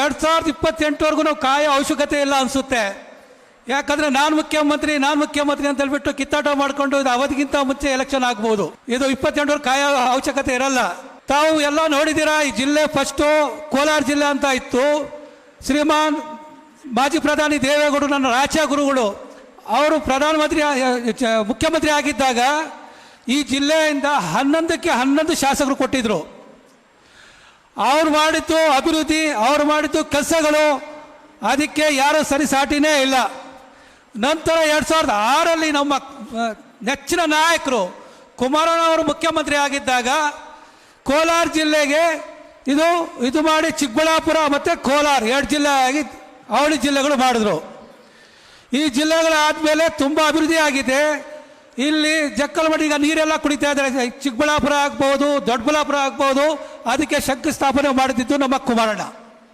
ಎರಡು ಸಾವಿರದ ಇಪ್ಪತ್ತೆಂಟುವರೆಗೂ ನಾವು ಕಾಯೋ ಅವಶ್ಯಕತೆ ಇಲ್ಲ ಅನಿಸುತ್ತೆ. ಯಾಕಂದ್ರೆ ನಾನು ಮುಖ್ಯಮಂತ್ರಿ ನಾನು ಮುಖ್ಯಮಂತ್ರಿ ಅಂತ ಹೇಳ್ಬಿಟ್ಟು ಕಿತ್ತಾಟ ಮಾಡಿಕೊಂಡು ಇದು ಅವಧಿಗಿಂತ ಮುಂಚೆ ಎಲೆಕ್ಷನ್ ಆಗ್ಬೋದು. ಇದು ಇಪ್ಪತ್ತೆಂಟರ ಕಾಯೋ ಅವಶ್ಯಕತೆ ಇರಲ್ಲ. ತಾವು ಎಲ್ಲ ನೋಡಿದ್ದೀರಾ, ಈ ಜಿಲ್ಲೆ ಫಸ್ಟು ಕೋಲಾರ ಜಿಲ್ಲೆ ಅಂತ ಇತ್ತು. ಶ್ರೀಮಾನ್ ಮಾಜಿ ಪ್ರಧಾನಿ ದೇವೇಗೌಡರು ನನ್ನ ರಾಜ್ಯ ಗುರುಗಳು. ಅವರು ಪ್ರಧಾನಮಂತ್ರಿ, ಮುಖ್ಯಮಂತ್ರಿ ಆಗಿದ್ದಾಗ ಈ ಜಿಲ್ಲೆಯಿಂದ ಹನ್ನೊಂದಕ್ಕೆ ಹನ್ನೊಂದು ಶಾಸಕರು ಕೊಟ್ಟಿದ್ರು. ಅವ್ರು ಮಾಡಿದ್ದು ಅಭಿವೃದ್ಧಿ, ಅವ್ರು ಮಾಡಿದ್ದು ಕೆಲಸಗಳು, ಅದಕ್ಕೆ ಯಾರು ಸರಿಸಾಟಿನೇ ಇಲ್ಲ. ನಂತರ ಎರಡು ಸಾವಿರದ ಆರಲ್ಲಿ ನಮ್ಮ ನೆಚ್ಚಿನ ನಾಯಕರು ಕುಮಾರಣ್ಣವರು ಮುಖ್ಯಮಂತ್ರಿ ಆಗಿದ್ದಾಗ ಕೋಲಾರ ಜಿಲ್ಲೆಗೆ ಇದು ಇದು ಮಾಡಿ ಚಿಕ್ಕಬಳ್ಳಾಪುರ ಮತ್ತು ಕೋಲಾರ, ಎರಡು ಜಿಲ್ಲೆ ಆಗಿ ಅವಳಿ ಜಿಲ್ಲೆಗಳು ಮಾಡಿದ್ರು. ಈ ಜಿಲ್ಲೆಗಳಾದಮೇಲೆ ತುಂಬ ಅಭಿವೃದ್ಧಿ ಆಗಿದೆ. ಇಲ್ಲಿ ಜಕ್ಕಲಮಡಿ ಈಗ ನೀರೆಲ್ಲ ಕುಡಿತಾ ಇದ್ದಾರೆ. ಚಿಕ್ಕಬಳ್ಳಾಪುರ ಆಗ್ಬೋದು, ದೊಡ್ಡಬಳ್ಳಾಪುರ ಆಗ್ಬೋದು. ಅದಕ್ಕೆ ಶಂಕುಸ್ಥಾಪನೆ ಮಾಡಿದ್ದು ನಮ್ಮ ಕುಮಾರಣ್ಣ.